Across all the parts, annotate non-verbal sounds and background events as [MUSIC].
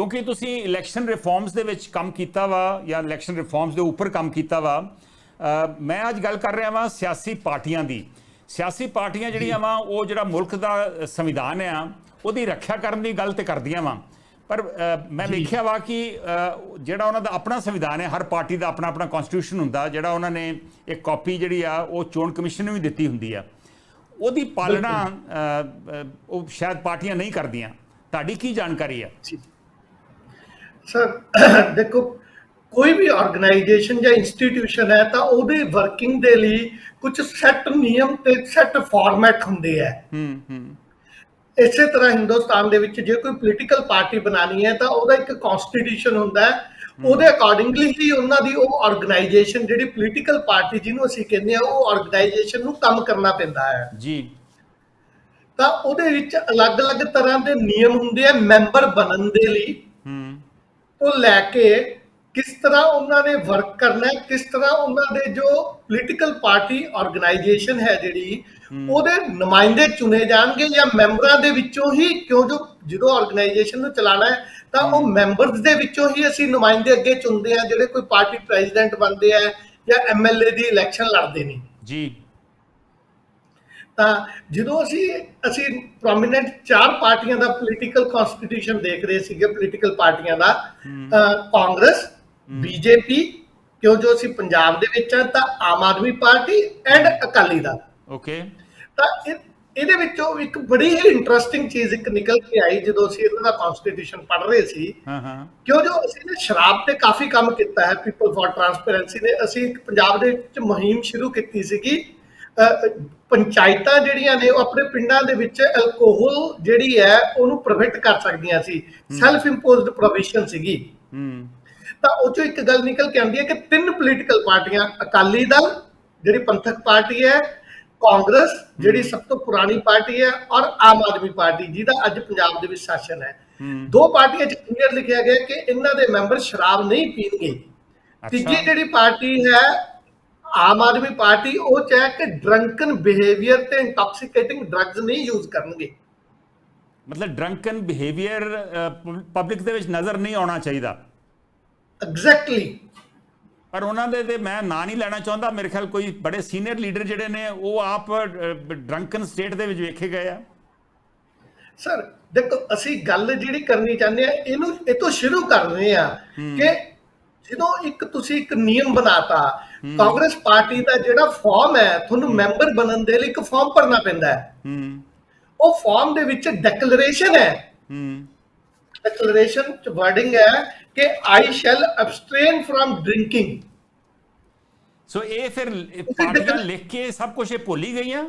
ਕਿਉਂਕਿ ਤੁਸੀਂ election reforms ਦੇ ਵਿੱਚ ਕੰਮ ਕੀਤਾ ਵਾ ਜਾਂ ਇਲੈਕਸ਼ਨ ਰਿਫਾਰਮਸ ਦੇ ਉੱਪਰ ਕੰਮ ਕੀਤਾ ਵਾ ਮੈਂ ਅੱਜ ਗੱਲ ਕਰ ਰਿਹਾ ਵਾਂ ਸਿਆਸੀ ਪਾਰਟੀਆਂ ਦੀ। ਸਿਆਸੀ ਪਾਰਟੀਆਂ ਜਿਹੜੀਆਂ ਵਾ ਉਹ ਜਿਹੜਾ ਮੁਲਕ ਦਾ ਸੰਵਿਧਾਨ ਆ ਉਹਦੀ ਰੱਖਿਆ ਕਰਨ ਦੀ ਗੱਲ ਤੇ ਕਰਦੀਆਂ ਵਾ। ਪਰ ਮੈਂ ਵੇਖਿਆ ਵਾ ਕਿ ਜਿਹੜਾ ਉਹਨਾਂ ਦਾ ਆਪਣਾ ਸੰਵਿਧਾਨ ਹੈ ਹਰ ਪਾਰਟੀ ਦਾ ਆਪਣਾ ਆਪਣਾ ਕਨਸਟੀਟਿਊਸ਼ਨ ਹੁੰਦਾ ਜਿਹੜਾ ਉਹਨਾਂ ਨੇ ਇੱਕ ਕਾਪੀ ਜਿਹੜੀ ਆ ਉਹ ਚੋਣ ਕਮਿਸ਼ਨ ਨੂੰ ਵੀ ਦਿੱਤੀ ਹੁੰਦੀ ਆ। ਉਹਦੀ ਪਾਲਣਾ ਉਹ ਸ਼ਾਇਦ ਪਾਰਟੀਆਂ ਨਹੀਂ ਕਰਦੀਆਂ। ਤੁਹਾਡੀ ਕੀ ਜਾਣਕਾਰੀ ਹੈ ਸਰ [COUGHS] ਦੇਖੋ ਕੋਈ ਵੀ ਆਰਗੇਨਾਈਜੇਸ਼ਨ ਜਾਂ ਇੰਸਟੀਟਿਊਸ਼ਨ ਹੈ ਤਾਂ ਉਹਦੇ ਵਰਕਿੰਗ ਦੇ ਲਈ ਕੁਝ ਸੈੱਟ ਨਿਯਮ ਤੇ ਸੈੱਟ ਫਾਰਮੈਟ ਹੁੰਦੇ ਆ। ਹੂੰ ਹੂੰ। ਇਸੇ ਤਰ੍ਹਾਂ ਹਿੰਦੁਸਤਾਨ ਦੇ ਵਿੱਚ ਜੇ ਕੋਈ ਪੋਲੀਟੀਕਲ ਪਾਰਟੀ ਬਣਾਣੀ ਹੈ ਤਾਂ ਉਹਦਾ ਇੱਕ ਕਨਸਟੀਟਿਊਸ਼ਨ ਹੁੰਦਾ ਹੈ। ਉਹਦੇ ਅਕੋਰਡਿੰਗਲੀ ਹੀ ਉਹਨਾਂ ਦੀ ਉਹ ਆਰਗੇਨਾਈਜੇਸ਼ਨ ਜਿਹੜੀ ਪੋਲੀਟੀਕਲ ਪਾਰਟੀ ਜਿਹਨੂੰ ਅਸੀਂ ਕਹਿੰਦੇ ਆ ਉਹ ਆਰਗੇਨਾਈਜੇਸ਼ਨ ਨੂੰ ਕੰਮ ਕਰਨਾ ਪੈਂਦਾ ਹੈ। ਜੀ। ਤਾਂ ਉਹਦੇ ਵਿੱਚ ਅਲੱਗ-ਅਲੱਗ ਤਰ੍ਹਾਂ ਦੇ ਨਿਯਮ ਹੁੰਦੇ ਆ ਮੈਂਬਰ ਬਣਨ ਦੇ ਲਈ। ਤੋਂ ਲੈ ਕੇ ਕਿਸ ਤਰ੍ਹਾਂ ਉਹਨਾਂ ਨੇ ਵਰਕ ਕਰਨਾ ਹੈ ਕਿਸ ਤਰ੍ਹਾਂ ਉਹਨਾਂ ਦੇ ਜੋ ਪੋਲੀਟੀਕਲ ਪਾਰਟੀ ਆਰਗੇਨਾਈਜੇਸ਼ਨ ਹੈ ਜਿਹੜੀ ਉਹਦੇ ਨੁਮਾਇੰਦੇ ਚੁਣੇ ਜਾਣਗੇ ਜਾਂ ਮੈਂਬਰਾਂ ਦੇ ਵਿੱਚੋਂ ਹੀ ਕਿਉਂ ਜੋ ਜਦੋਂ ਆਰਗੇਨਾਈਜੇਸ਼ਨ ਨੂੰ ਚਲਾਣਾ ਹੈ ਤਾਂ ਉਹ ਮੈਂਬਰਸ ਦੇ ਵਿੱਚੋਂ ਹੀ ਅਸੀਂ ਨੁਮਾਇੰਦੇ ਅੱਗੇ ਚੁਣਦੇ ਆ ਜਿਹੜੇ ਕੋਈ ਪਾਰਟੀ ਪ੍ਰੈਜ਼ੀਡੈਂਟ ਬਣਦੇ ਆ ਜਾਂ ਐਮਐਲਏ ਦੀ ਇਲੈਕਸ਼ਨ ਲੜਦੇ ਨੇ। ਜੀ। ਤਾਂ ਜਦੋਂ ਅਸੀਂ ਅਸੀਂ ਪ੍ਰੋਮਿਨੈਂਟ ਚਾਰ ਪਾਰਟੀਆਂ ਦਾ ਪੋਲੀਟੀਕਲ ਕਨਸਟੀਟਿਊਸ਼ਨ ਦੇਖ ਰਹੇ ਸੀਗੇ ਪੋਲੀਟੀਕਲ ਪਾਰਟੀਆਂ ਦਾ ਕਾਂਗਰਸ ਬੀਜੇਪੀ ਕਿਉਂ ਜੋ ਅਸੀਂ ਪੰਜਾਬ ਦੇ ਵਿੱਚ ਆ ਤਾਂ Aam Aadmi party and Akali Dal. Okay ਤਾਂ ਇਹ- ਇਹਦੇ ਵਿੱਚੋਂ ਇੱਕ ਬੜੀ ਹੀ ਇੰਟਰਸਟਿੰਗ ਚੀਜ਼ ਇੱਕ ਨਿਕਲ ਕੇ ਆਈ ਜਦੋਂ ਅਸੀਂ ਇਹਨਾਂ ਦਾ ਕਨਸਟੀਟਿਊਸ਼ਨ ਪੜ੍ਹ ਰਹੇ ਸੀ। ਹਾਂ ਹਾਂ। ਕਿਉਂ ਜੋ ਅਸੀਂ ਨੇ ਸ਼ਰਾਬ ਤੇ ਕਾਫੀ ਕੰਮ ਕੀਤਾ ਹੈ ਪੀਪਲ ਫॉर ਟਰਾਂਸਪੇਰੈਂਸੀ ਨੇ। ਅਸੀਂ ਪੰਜਾਬ ਦੇ ਵਿੱਚ ਮੁਹਿੰਮ ਸ਼ੁਰੂ ਕੀਤੀ ਸੀਗੀ ਪੰਚਾਇਤਾਂ ਜਿਹੜੀਆਂ ਨੇ ਉਹ ਆਪਣੇ ਪਿੰਡਾਂ ਦੇ ਵਿੱਚ ਐਲਕੋਹਲ ਜਿਹੜੀ ਹੈ ਉਹਨੂੰ ਪ੍ਰੋਹਿਬਿਟ ਕਰ ਸਕਦੀਆਂ ਸੀ। ਸੈਲਫ ਇੰਪੋਜ਼ਡ ਪ੍ਰੋਵੀਜ਼ਨ ਸੀਗੀ। ਹੂੰ। ਤਾਂ ਉਹ ਚੋਂ ਇੱਕ ਗੱਲ ਨਿਕਲ ਕੇ ਆਉਂਦੀ ਹੈ ਕਿ ਤਿੰਨ ਪੋਲੀਟੀਕਲ ਪਾਰਟੀਆਂ ਅਕਾਲੀ ਦਲ ਜਿਹੜੀ ਪੰਥਕ ਪਾਰਟੀ ਹੈ ਕਾਂਗਰਸ ਜਿਹੜੀ ਸਭ ਤੋਂ ਪੁਰਾਣੀ ਪਾਰਟੀ ਹੈ ਔਰ ਆਮ ਆਦਮੀ ਪਾਰਟੀ ਜਿਹਦਾ ਅੱਜ ਪੰਜਾਬ ਦੇ ਵਿੱਚ ਸ਼ਾਸਨ ਹੈ। ਦੋ ਪਾਰਟੀਆਂ 'ਚ ਕਲੀਅਰ ਲਿਖਿਆ ਗਿਆ ਕਿ ਇਹਨਾਂ ਦੇ ਮੈਂਬਰ ਸ਼ਰਾਬ ਨਹੀਂ ਪੀਣਗੇ। ਤੀਜੀ ਜਿਹੜੀ ਪਾਰਟੀ ਹੈ ਆਮ ਆਦਮੀ ਪਾਰਟੀ ਉਹ ਚਾਹੇ ਕਿ ਡਰੰਕਨ ਬਿਹੇਵੀਅਰ ਤੇ ਇੰਟੌਕਸੀਕੇਟਿੰਗ ਡਰੱਗਸ ਨਹੀਂ ਯੂਜ਼ ਕਰਨਗੇ। ਮਤਲਬ ਡਰੰਕਨ ਬਿਹੇਵੀਅਰ ਪਬਲਿਕ ਦੇ ਵਿੱਚ ਨਜ਼ਰ ਨਹੀਂ ਆਉਣਾ ਚਾਹੀਦਾ। ਐਗਜ਼ੈਕਟਲੀ ਪਰ ਉਹਨਾਂ ਦੇ ਤੇ ਮੈਂ ਨਾਂ ਨਹੀਂ ਲੈਣਾ ਚਾਹੁੰਦਾ। ਮੇਰੇ ਖਿਆਲ ਕੋਈ ਬੜੇ ਸੀਨੀਅਰ ਲੀਡਰ ਜਿਹੜੇ ਨੇ ਉਹ ਆਪ ਡਰੰਕਨ ਸਟੇਟ ਦੇ ਵਿੱਚ ਵੇਖੇ ਗਏ ਆ। ਸਰ ਦੇਖੋ ਅਸੀਂ ਗੱਲ ਜਿਹੜੀ ਕਰਨੀ ਚਾਹੁੰਦੇ ਆ ਇਹਨੂੰ ਇਹ ਤੋਂ ਸ਼ੁਰੂ ਕਰ ਰਹੇ ਆ ਕਿ ਜਦੋਂ ਇੱਕ ਤੁਸੀਂ ਇੱਕ ਨਿਯਮ ਬਣਾਤਾ ਕਾਂਗਰਸ ਪਾਰਟੀ ਦਾ ਜਿਹੜਾ ਫਾਰਮ ਹੈ ਤੁਹਾਨੂੰ ਮੈਂਬਰ ਬਣਨ ਦੇ ਲਈ ਇੱਕ ਫਾਰਮ ਭਰਨਾ ਪੈਂਦਾ ਹੈ। ਹੂੰ। ਉਹ ਫਾਰਮ ਦੇ ਵਿੱਚ ਡੈਕਲੇਰੇਸ਼ਨ ਹੈ। ਹੂੰ। ਡੈਕਲੇਰੇਸ਼ਨ ਚ ਵਰਡਿੰਗ ਹੈ ਕਿ I shall abstain from drinking so ਇਹ ਫਿਰ ਪਾਰਟੀਆਂ ਲਿਖ ਕੇ ਸਭ ਕੁਝ ਇਹ ਭੁੱਲ ਗਈਆਂ?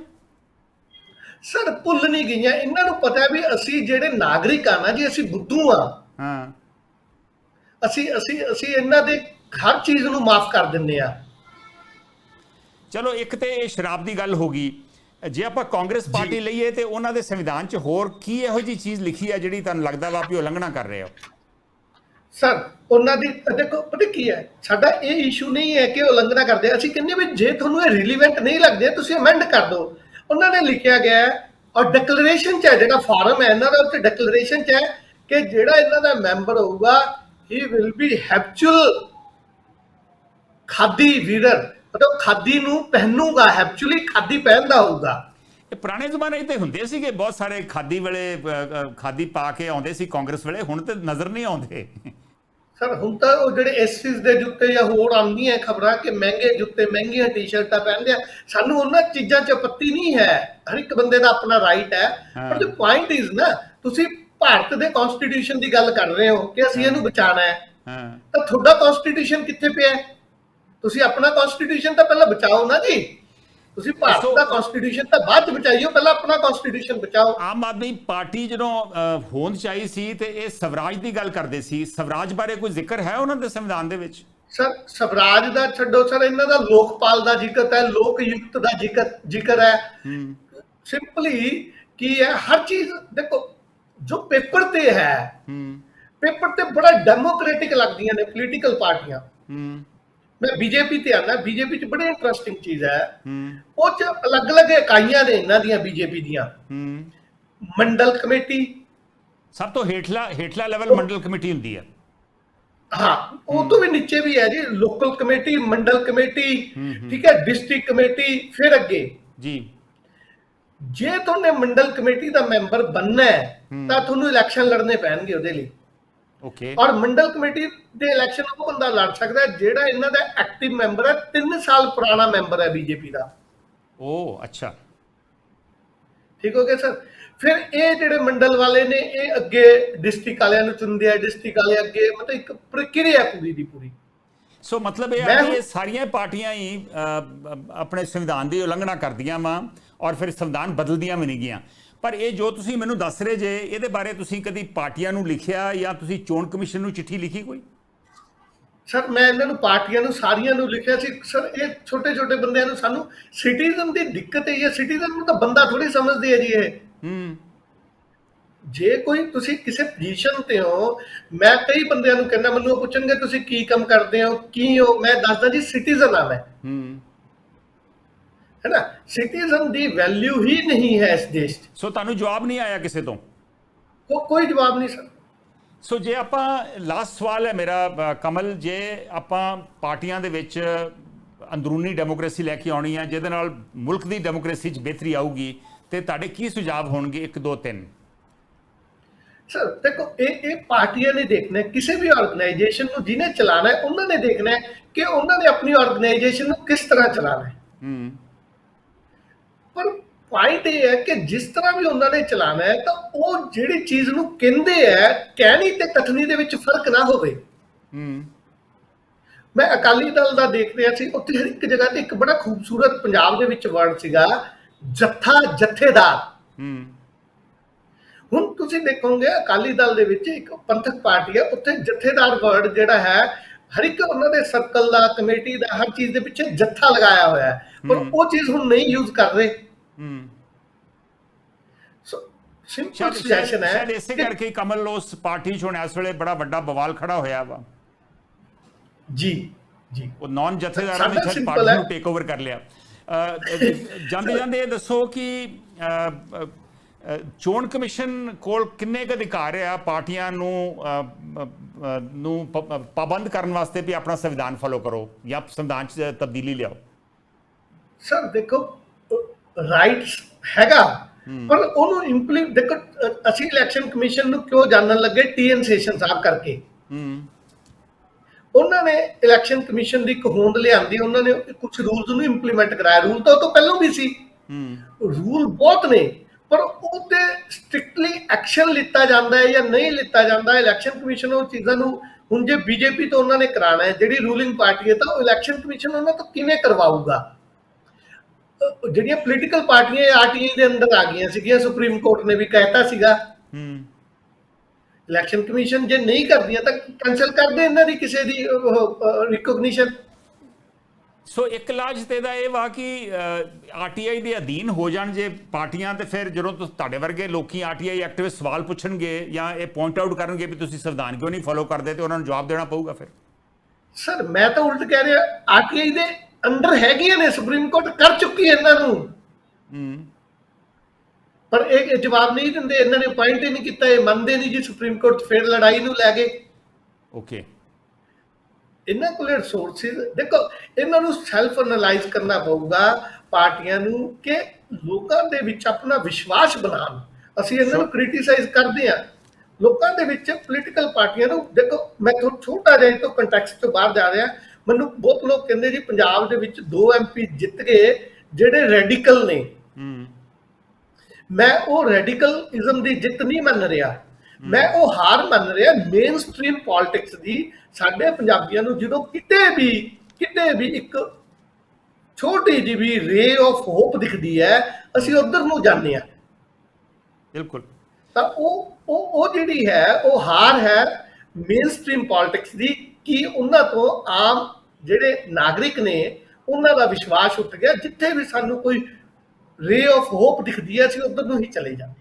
ਸਰ ਭੁੱਲ ਨਹੀਂ ਗਈਆਂ। ਇਹਨਾਂ ਨੂੰ ਪਤਾ ਵੀ ਅਸੀਂ ਜਿਹੜੇ ਨਾਗਰਿਕ ਆ ਨਾ ਜੀ ਅਸੀਂ ਬੁੱਧੂ ਆ ਹਾਂ। ਅਸੀਂ ਅਸੀਂ ਅਸੀਂ ਇਹਨਾਂ ਦੇ ਹਰ ਚੀਜ਼ ਨੂੰ ਮਾਫ ਕਰ ਦਿੰਦੇ ਆ। ਚਲੋ ਇੱਕ ਤੇ ਇਹ ਸ਼ਰਾਬ ਦੀ ਗੱਲ ਹੋ ਗਈ। ਜੇ ਆਪਾਂ ਕਾਂਗਰਸ ਪਾਰਟੀ ਲਈਏ ਤੇ ਉਹਨਾਂ ਦੇ ਸੰਵਿਧਾਨ 'ਚ ਹੋਰ ਕੀ ਇਹੋ ਜੀ ਚੀਜ਼ ਲਿਖੀ ਹੈ ਜਿਹੜੀ ਤੁਹਾਨੂੰ ਲੱਗਦਾ ਵਾ ਵੀ ਉਲੰਘਣਾ ਕਰ ਰਹੇ ਹੋ? ਸਰ ਉਹਨਾਂ ਦੀ ਦੇਖੋ ਪਤਾ ਕੀ ਹੈ? ਸਾਡਾ ਇਹ ਇਸ਼ੂ ਨਹੀਂ ਹੈ ਕਿ ਉਹ ਉਲੰਘਣਾ ਕਰਦੇ। ਅਸੀਂ ਕਹਿੰਦੇ ਵੀ ਜੇ ਤੁਹਾਨੂੰ ਇਹ ਰਿਲੀਵੈਂਟ ਨਹੀਂ ਲੱਗਦੇ ਤੁਸੀਂ ਅਮੈਂਡ ਕਰ ਦਿਓ। ਉਹਨਾਂ ਨੇ ਲਿਖਿਆ ਗਿਆ ਔਰ ਡੈਕਲੇਰੇਸ਼ਨ ਚ ਹੈ ਜਿਹੜਾ ਫਾਰਮ ਹੈ ਇਹਨਾਂ ਦਾ ਉੱਤੇ ਡੈਕਲੇਰੇਸ਼ਨ ਚ ਹੈ ਕਿ ਜਿਹੜਾ ਇਹਨਾਂ ਦਾ ਮੈਂਬਰ ਹੋਊਗਾ he will be habitual khadi wearer ਮਤਲਬ ਖਾਦੀ ਨੂੰ ਪਹਿਨੂਗਾ ਹੈਬਚੁਅਲੀ ਖਾਦੀ ਪਹਿਨਦਾ ਹੋਊਗਾ। ਇਹ ਪੁਰਾਣੇ ਜ਼ਮਾਨੇ 'ਚ ਤੇ ਹੁੰਦੇ ਸੀਗੇ ਬਹੁਤ ਸਾਰੇ ਖਾਦੀ ਵੇਲੇ ਖਾਦੀ ਪਾ ਕੇ ਆਉਂਦੇ ਸੀ ਕਾਂਗਰਸ ਵੇਲੇ ਹੁਣ ਤੇ ਨਜ਼ਰ ਨਹੀਂ ਆਉਂਦੇ। ਸਰ ਹੁਣ ਤਾਂ ਉਹ ਜਿਹੜੇ ਐਸਿਸ ਦੇ ਜੁੱਤੇ ਜਾਂ ਹੋਰ ਆਉਂਦੀਆਂ ਖਬਰਾਂ ਕਿ ਮਹਿੰਗੇ ਜੁੱਤੇ ਮਹਿੰਗੀਆਂ ਟੀ-ਸ਼ਰਟਾਂ ਪਹਿਨਦੇ ਆ ਸਾਨੂੰ ਉਹਨਾਂ ਚੀਜ਼ਾਂ 'ਚ ਆਪੱਤੀ ਨਹੀਂ ਹੈ। ਹਰ ਇੱਕ ਬੰਦੇ ਦਾ ਆਪਣਾ ਰਾਈਟ ਹੈ। ਪਰ ਦ ਪੁਆਇੰਟ ਇਜ਼ ਨਾ ਤੁਸੀਂ ਭਾਰਤ ਦੇ ਕਨਸਟੀਟਿਊਸ਼ਨ ਦੀ ਗੱਲ ਕਰ ਰਹੇ ਹੋ ਕਿ ਅਸੀਂ ਇਹਨੂੰ ਬਚਾਉਣਾ ਹੈ। ਹਾਂ। ਤਾਂ ਤੁਹਾਡਾ ਕਨਸਟੀਟਿਊਸ਼ਨ ਕਿੱਥੇ ਪਿਆ ਹੈ? ਤੁਸੀਂ ਆਪਣਾ ਕਨਸਟੀਟਿਊਸ਼ਨ ਤਾਂ ਪਹਿਲਾਂ ਬਚਾਓ ਨਾ ਜੀ। ਤੁਸੀਂ ਭਾਰਤ ਦਾ ਕਨਸਟੀਟਿਊਸ਼ਨ ਤਾਂ ਬਾਅਦ ਬਚਾਈਓ ਪਹਿਲਾਂ ਆਪਣਾ ਕਨਸਟੀਟਿਊਸ਼ਨ ਬਚਾਓ। ਆਮ ਆਦਮੀ ਪਾਰਟੀ ਜਦੋਂ ਹੋਂਦ ਚਾਹੀ ਸੀ ਤੇ ਇਹ ਸਵਰਾਜ ਦੀ ਗੱਲ ਕਰਦੇ ਸੀ। ਸਵਰਾਜ ਬਾਰੇ ਕੋਈ ਜ਼ਿਕਰ ਹੈ ਉਹਨਾਂ ਦੇ ਸੰਵਿਧਾਨ ਦੇ ਵਿੱਚ? ਸਰ ਸਵਰਾਜ ਦਾ ਛੱਡੋ ਸਰ ਇਹਨਾਂ ਦਾ ਲੋਕਪਾਲ ਦਾ ਜ਼ਿਕਰ ਹੈ ਲੋਕ ਯੁਕਤ ਦਾ ਜ਼ਿਕਰ ਜ਼ਿਕਰ ਹੈ। ਹੂੰ। ਸਿੰਪਲੀ ਕੀ ਹੈ ਹਰ ਚੀਜ਼ ਦੇਖੋ ਜੋ ਪੇਪਰ ਤੇ ਹੈ ਹੂੰ। ਪੇਪਰ ਤੇ ਬੜਾ ਡੈਮੋਕ੍ਰੈਟਿਕ ਲੱਗਦੀਆਂ ਨੇ ਪੋਲੀਟੀਕਲ ਪਾਰਟੀਆਂ। ਹੂੰ। ਮੈਂ ਬੀਜੇਪੀ ਤੇ ਆਣਾ ਬੀਜੇਪੀ ਚ ਬੜੀ ਇੰਟਰਸਟਿੰਗ ਚੀਜ਼ ਹੈ। ਉਹ ਚ ਅਲੱਗ-ਅਲੱਗ ਇਕਾਈਆਂ ਨੇ ਇਹਨਾਂ ਦੀਆਂ ਬੀਜੇਪੀ ਦੀਆਂ। ਮੰਡਲ ਕਮੇਟੀ। ਸਭ ਤੋਂ ਹੇਠਲਾ ਹੇਠਲਾ ਲੈਵਲ ਮੰਡਲ ਕਮੇਟੀ ਹੁੰਦੀ ਹੈ। ਹਾਂ ਉਹ ਤੋਂ ਵੀ ਨੀਚੇ ਵੀ ਹੈ ਜੀ। ਲੋਕਲ ਕਮੇਟੀ ਮੰਡਲ ਕਮੇਟੀ ਠੀਕ ਹੈ ਡਿਸਟ੍ਰਿਕਟ ਕਮੇਟੀ ਫਿਰ ਅੱਗੇ। ਜੀ। ਜੇ ਤੁਹਾਨੇ ਮੰਡਲ ਕਮੇਟੀ ਦਾ ਮੈਂਬਰ ਬੰਨਣਾ ਹੈ ਤਾਂ ਤੁਹਾਨੂੰ ਇਲੈਕਸ਼ਨ ਲੜਨੇ ਪੈਣਗੇ ਉਹਦੇ ਲਈ। ਓਕੇ ਔਰ ਮੰਡਲ ਕਮੇਟੀ ਦੇ ਇਲੈਕਸ਼ਨ ਉਹ ਬੰਦਾ ਲੜ ਸਕਦਾ ਜਿਹੜਾ ਇਹਨਾਂ ਦਾ ਐਕਟਿਵ ਮੈਂਬਰ ਹੈ 3 ਸਾਲ ਪੁਰਾਣਾ ਮੈਂਬਰ ਹੈ ਬੀਜੇਪੀ ਦਾ। ਉਹ ਅੱਛਾ। ਠੀਕ ਹੋ ਗਿਆ ਸਰ? ਫਿਰ ਇਹ ਜਿਹੜੇ ਮੰਡਲ ਵਾਲੇ ਨੇ ਇਹ ਅੱਗੇ ਡਿਸਟ੍ਰਿਕਟ ਵਾਲਿਆਂ ਨੂੰ ਚੁਣਦੇ ਆ ਡਿਸਟ੍ਰਿਕਟ ਵਾਲੇ ਅੱਗੇ ਮਤਲਬ ਇੱਕ ਪ੍ਰਕਿਰਿਆ ਪੂਰੀ ਦੀ ਪੂਰੀ। ਸੋ ਮਤਲਬ ਇਹ ਹੈ ਕਿ ਇਹ ਸਾਰੀਆਂ ਪਾਰਟੀਆਂ ਹੀ ਆਪਣੇ ਸੰਵਿਧਾਨ ਦੀ ਉਲੰਘਣਾ ਕਰਦੀਆਂ ਵਾ ਔਰ ਫਿਰ ਸੰਵਿਧਾਨ ਬਦਲਦੀਆਂ ਵੀ ਨਹੀਂ ਗੀਆਂ ਪਰ ਇਹ ਜੋ ਤੁਸੀਂ ਮੈਨੂੰ ਦੱਸ ਰਹੇ ਜੇ ਇਹਦੇ ਬਾਰੇ ਤੁਸੀਂ ਕਦੀ ਪਾਰਟੀਆਂ ਨੂੰ ਲਿਖਿਆ ਜਾਂ ਤੁਸੀਂ ਚੋਣ ਕਮਿਸ਼ਨ ਨੂੰ ਚਿੱਠੀ ਲਿਖੀ ਕੋਈ? ਸਰ ਮੈਂ ਇਹਨਾਂ ਨੂੰ ਪਾਰਟੀਆਂ ਨੂੰ ਸਾਰੀਆਂ ਨੂੰ ਲਿਖਿਆ ਸੀ। ਸਰ ਇਹ ਛੋਟੇ ਛੋਟੇ ਬੰਦਿਆਂ ਨੂੰ ਸਾਨੂੰ ਸਿਟੀਜ਼ਨ ਦੀ ਦਿੱਕਤ ਹੈ ਇਹ ਸਿਟੀਜ਼ਨ ਨੂੰ ਤਾਂ ਬੰਦਾ ਥੋੜੀ ਸਮਝਦੇ ਆ ਜੀ ਇਹ। ਹੂੰ। ਜੇ ਕੋਈ ਤੁਸੀਂ ਕਿਸੇ ਪੋਜੀਸ਼ਨ ਤੇ ਹੋ ਮੈਂ ਕਈ ਬੰਦਿਆਂ ਨੂੰ ਕਹਿੰਦਾ ਮੈਨੂੰ ਪੁੱਛਣਗੇ ਤੁਸੀਂ ਕੀ ਕੰਮ ਕਰਦੇ ਹੋ? ਕੀ ਹੋ? ਮੈਂ ਦੱਸਦਾ ਜੀ ਸਿਟੀਜ਼ਨ ਆ ਮੈਂ। ਹੂੰ। ਹੈ ਨਾ? ਸਿਟੀਜ਼ਨ ਦੀ ਵੈਲਿਊ ਹੀ ਨਹੀਂ ਹੈ ਇਸ ਦੇਸ਼ 'ਚ। ਸੋ ਤੁਹਾਨੂੰ ਜਵਾਬ ਨਹੀਂ ਆਇਆ ਕਿਸੇ ਤੋਂ? ਕੋ- ਕੋਈ ਜਵਾਬ ਨਹੀਂ ਸਰ। ਸੋ ਜੇ ਆਪਾਂ ਲਾਸਟ ਸਵਾਲ ਹੈ ਮੇਰਾ ਕਮਲ ਜੇ ਆਪਾਂ ਪਾਰਟੀਆਂ ਦੇ ਵਿੱਚ ਅੰਦਰੂਨੀ ਡੈਮੋਕ੍ਰੇਸੀ ਲੈ ਕੇ ਆਉਣੀ ਹੈ ਜਿਹਦੇ ਨਾਲ ਮੁਲਕ ਦੀ ਡੈਮੋਕ੍ਰੇਸੀ 'ਚ ਬਿਹਤਰੀ ਆਊਗੀ ਤੇ ਤੁਹਾਡੇ ਕੀ ਸੁਝਾਅ ਹੋਣਗੇ 1 2 3 ਸਰ ਦੇਖੋ ਇਹ ਇਹ ਪਾਰਟੀਆਂ ਨੇ ਦੇਖਣਾ ਹੈ, ਕਿਸੇ ਵੀ ਆਰਗੇਨਾਈਜੇਸ਼ਨ ਨੂੰ ਜਿਹਨੇ ਚਲਾਣਾ ਹੈ ਉਹਨਾਂ ਨੇ ਦੇਖਣਾ ਹੈ ਕਿ ਉਹਨਾਂ ਨੇ ਆਪਣੀ ਆਰਗੇਨਾਈਜੇਸ਼ਨ ਨੂੰ ਕਿਸ ਤਰ੍ਹਾਂ ਚਲਾਣਾ ਹੈ। ਹੂੰ। ਪੁਆਇੰਟ ਇਹ ਹੈ ਕਿ ਜਿਸ ਤਰ੍ਹਾਂ ਵੀ ਉਹਨਾਂ ਨੇ ਚਲਾਣਾ ਹੈ ਤਾਂ ਉਹ ਜਿਹੜੀ ਚੀਜ਼ ਨੂੰ ਕਹਿੰਦੇ ਹੈ ਕਹਿਣੀ ਤੇ ਕਥਨੀ ਦੇ ਵਿੱਚ ਫ਼ਰਕ ਨਾ ਹੋਵੇ। ਹੂੰ। ਮੈਂ ਅਕਾਲੀ ਦਲ ਦਾ ਦੇਖ ਰਿਹਾ ਸੀ ਉੱਥੇ ਹਰ ਇੱਕ ਜਗ੍ਹਾ ਤੇ ਇੱਕ ਬੜਾ ਖੂਬਸੂਰਤ ਪੰਜਾਬ ਦੇ ਵਿੱਚ ਵਰਡ ਸੀਗਾ ਜੱਥਾ ਜਥੇਦਾਰ। ਹੂੰ। ਹੁਣ ਤੁਸੀਂ ਦੇਖੋਗੇ ਅਕਾਲੀ ਦਲ ਦੇ ਵਿੱਚ ਇੱਕ ਪੰਥਕ ਪਾਰਟੀ ਹੈ ਉੱਥੇ ਜਥੇਦਾਰ ਵਰਡ ਜਿਹੜਾ ਹੈ ਹਰ ਇੱਕ ਉਹਨਾਂ ਦੇ ਸਰਕਲ ਦਾ ਕਮੇਟੀ ਦਾ ਹਰ ਚੀਜ਼ ਦੇ ਪਿੱਛੇ ਜੱਥਾ ਲਗਾਇਆ ਹੋਇਆ ਹੈ। ਪਰ ਉਹ ਚੀਜ਼ ਹੁਣ ਨਹੀਂ ਯੂਜ਼ ਕਰ ਰਹੇ। ਹੂੰ। ਸੋ ਸਿੰਪਲ ਸ਼ਾਇਦ ਸੁਜੈਸ਼ਨ ਹੈ ਸ਼ਾਇਦ ਇਸੇ ਕਿ- ਕਰਕੇ ਹੀ ਕਮਲ ਉਸ ਪਾਰਟੀ 'ਚ ਹੁਣ ਇਸ ਵੇਲੇ ਬੜਾ ਵੱਡਾ ਬਵਾਲ ਖੜਾ ਹੋਇਆ ਵਾ। ਜੀ ਜੀ। ਉਹ ਨੌਨ ਜਥੇਦਾਰਾਂ ਨੇ ਸਾਡਾ ਸ਼ਾਇਦ simple ਪਾਰਟੀ ਹੈ। ਨੂੰ ਟੇਕ ਓਵਰ ਕਰ ਲਿਆ। ਅ, ਜਾਂਦੇ ਜਾਂਦੇ ਇਹ ਦੱਸੋ ਕਿ ਚੋਣ ਕਮਿਸ਼ਨ ਕੋਲ ਕਿੰਨੇ ਕੁ ਅਧਿਕਾਰ ਆ ਪਾਰਟੀਆਂ ਨੂੰ ਨੂੰ ਪਾਬੰਦ ਕਰਨ ਵਾਸਤੇ ਵੀ ਆਪਣਾ ਸੰਵਿਧਾਨ ਫੋਲੋ ਕਰੋ ਜਾਂ ਸੰਵਿਧਾਨ 'ਚ ਤਬਦੀਲੀ ਲਿਆਓ? ਸਰ ਦੇਖੋ ਰਾਈਟਸ ਹੈਗਾ। ਪਰ ਉਹਨੂੰ ਇੰਪਲੀ ਦੇਖੋ ਅਸੀਂ ਇਲੈਕਸ਼ਨ ਕਮਿਸ਼ਨ ਨੂੰ ਕਿਉਂ ਜਾਣਨ ਲੱਗੇ? ਟੀਐਨ ਸੈਸ਼ਨ ਸਾਹਿਬ ਕਰਕੇ। ਹੂੰ। ਉਹਨਾਂ ਨੇ ਇਲੈਕਸ਼ਨ ਕਮਿਸ਼ਨ ਦੀ ਇੱਕ ਹੋਂਦ ਲਿਆਂਦੀ ਉਹਨਾਂ ਨੇ ਕੁਝ ਰੂਲਸ ਨੂੰ ਇੰਪਲੀਮੈਂਟ ਕਰਾਇਆ। ਰੂਲ ਤਾਂ ਉਹ ਤੋਂ ਪਹਿਲਾਂ ਵੀ ਸੀ। ਹੂੰ। ਰੂਲ ਬਹੁਤ ਨੇ ਪਰ ਉਹਤੇ ਸਟ੍ਰਿਕਟਲੀ ਐਕਸ਼ਨ ਲਿੱਤਾ ਜਾਂਦਾ ਹੈ ਜਾਂ ਨਹੀਂ ਲਿੱਤਾ ਜਾਂਦਾ ਇਲੈਕਸ਼ਨ ਕਮਿਸ਼ਨ ਉਹ ਚੀਜ਼ਾਂ ਨੂੰ ਹੁਣ ਜੇ ਬੀਜੇਪੀ ਤੋਂ ਉਹਨਾਂ ਨੇ ਕਰਾਣਾ ਹੈ ਜਿਹੜੀ ਰੂਲਿੰਗ ਪਾਰਟੀ ਹੈ ਤਾਂ ਉਹ ਇਲੈਕਸ਼ਨ ਕਮਿਸ਼ਨ ਉਹਨਾਂ ਤੋਂ ਕਿਵੇਂ ਕਰਵਾਊਗਾ? ਜਿਹੜੀਆਂ ਪੋਲੀਟੀਕਲ ਪਾਰਟੀਆਂ ਆਰਟੀਆਈ ਦੇ ਅੰਦਰ ਆ ਗਈਆਂ ਸੀਗੀਆਂ ਸੁਪਰੀਮ ਕੋਰਟ ਨੇ ਵੀ ਕਹਿਤਾ ਸੀਗਾ। ਹੂੰ। ਇਲੈਕਸ਼ਨ ਕਮਿਸ਼ਨ ਜੇ ਨਹੀਂ ਕਰਦੀਆਂ ਤਾਂ ਕੈਨਸਲ ਕਰ ਦੇ ਇਹਨਾਂ ਦੀ ਕਿਸੇ ਦੀ ਰਿਕੋਗਨੀਸ਼ਨ ਸੋ ਇੱਕ ਇਲਾਜ ਤੇ ਦਾ ਇਹ ਵਾ ਕਿ ਆਰਟੀਆਈ ਦੇ ਅਧੀਨ ਹੋ ਜਾਣ ਜੇ ਪਾਰਟੀਆਂ ਤੇ ਫਿਰ ਜਦੋਂ ਤੁਸ- ਤੁਹਾਡੇ ਵਰਗੇ ਲੋਕੀ ਆਰਟੀਆਈ ਐਕਟਿਵਿਸਟ ਸਵਾਲ ਪੁੱਛਣਗੇ ਜਾਂ ਇਹ ਪੁਆਇੰਟ ਆਊਟ ਕਰਨਗੇ ਵੀ ਤੁਸੀਂ ਸੰਵਿਧਾਨ ਕਿਉਂ ਨਹੀਂ ਫੋਲੋ ਕਰਦੇ ਤੇ ਉਹਨਾਂ ਨੂੰ ਜਵਾਬ ਦੇਣਾ ਪਊਗਾ ਫਿਰ? ਸਰ ਮੈਂ ਤਾਂ ਉਲਟ ਕਹਿ ਰਿਹਾ ਆਰਟੀਆਈ ਦੇ ਅੰਡਰ ਹੈਗੀਆਂ ਨੇ ਸੁਪਰੀਮ ਕੋਰਟ ਕਰ ਚੁੱਕੀ ਹੈ ਇਹਨਾਂ ਨੂੰ। ਹੂੰ। ਪਰ ਇਹ ਜਵਾਬ ਨਹੀਂ ਦਿੰਦੇ ਇਹਨਾਂ ਨੇ ਪੁਆਇੰਟ ਹੀ ਨਹੀਂ ਕੀਤਾ ਇਹ ਮੰਨਦੇ ਨਹੀਂ ਜੀ ਸੁਪਰੀਮ ਕੋਰਟ ਫਿਰ ਲੜਾਈ ਨੂੰ ਲੈ ਗਏ ਓਕੇ। ਇਹਨਾਂ ਕੋਲ ਰਿਸੋਰਸਿਸ ਦੇਖੋ ਇਹਨਾਂ ਨੂੰ ਸੈਲਫ ਐਨਲਾਈਜ਼ ਕਰਨਾ ਪਊਗਾ ਪਾਰਟੀਆਂ ਨੂੰ ਕਿ ਲੋਕਾਂ ਦੇ ਵਿੱਚ ਆਪਣਾ ਵਿਸ਼ਵਾਸ ਬਣਾਉਣ। ਅਸੀਂ ਇਹਨਾਂ ਨੂੰ ਕ੍ਰਿਟਿਸਾਈਜ਼ ਕਰਦੇ ਆ ਲੋਕਾਂ ਦੇ ਵਿੱਚ ਪੋਲੀਟੀਕਲ ਪਾਰਟੀਆਂ ਨੂੰ ਦੇਖੋ ਮੈਂ ਥੋੜਾ ਛੋਟਾ ਜਿਹਾ ਤੋਂ ਕੰਟੈਕਸਟ ਤੋਂ ਬਾਹਰ ਜਾ ਰਿਹਾ। ਮੈਨੂੰ ਬਹੁਤ ਲੋਕ ਕਹਿੰਦੇ ਜੀ ਪੰਜਾਬ ਦੇ ਵਿੱਚ ਦੋ ਐਮਪੀ ਜਿੱਤ ਗਏ ਜਿਹੜੇ ਰੈਡੀਕਲ ਨੇ। ਮੈਂ ਉਹ ਰੈਡੀਕਲਿਜ਼ਮ ਦੀ ਜਿੱਤ ਨਹੀਂ ਮੰਨ ਰਿਹਾ। ਮੈਂ ਉਹ ਹਾਰ ਮੰਨ ਰਿਹਾ ਮੇਨ ਸਟ੍ਰੀਮ ਪੋਲਿਟਿਕਸ ਦੀ। ਸਾਡੇ ਪੰਜਾਬੀਆਂ ਨੂੰ ਜਦੋਂ ਕਿਤੇ ਵੀ ਕਿਤੇ ਵੀ ਇੱਕ ਛੋਟੀ ਜਿਹੀ ਵੀ ਰੇ ਆਫ ਹੋਪ ਦਿਖਦੀ ਹੈ ਅਸੀਂ ਉਧਰ ਨੂੰ ਜਾਂਦੇ ਆ ਬਿਲਕੁਲ। ਤਾਂ ਉਹ ਉਹ ਉਹ ਜਿਹੜੀ ਹੈ ਉਹ ਹਾਰ ਹੈ ਮੇਨ ਸਟ੍ਰੀਮ ਪੋਲਿਟਿਕਸ ਦੀ। ਕਿ ਉਹਨਾਂ ਤੋਂ ਆਮ ਜਿਹੜੇ ਨਾਗਰਿਕ ਨੇ, ਉਹਨਾਂ ਦਾ ਵਿਸ਼ਵਾਸ ਉੱਠ ਗਿਆ, ਜਿੱਥੇ ਵੀ ਸਾਨੂੰ ਕੋਈ ਰੇ ਆਫ ਹੋਪ ਦਿਖਦੀ ਹੈ, ਅਸੀਂ ਉਧਰ ਨੂੰ ਹੀ ਚਲੇ ਜਾਂਦੇ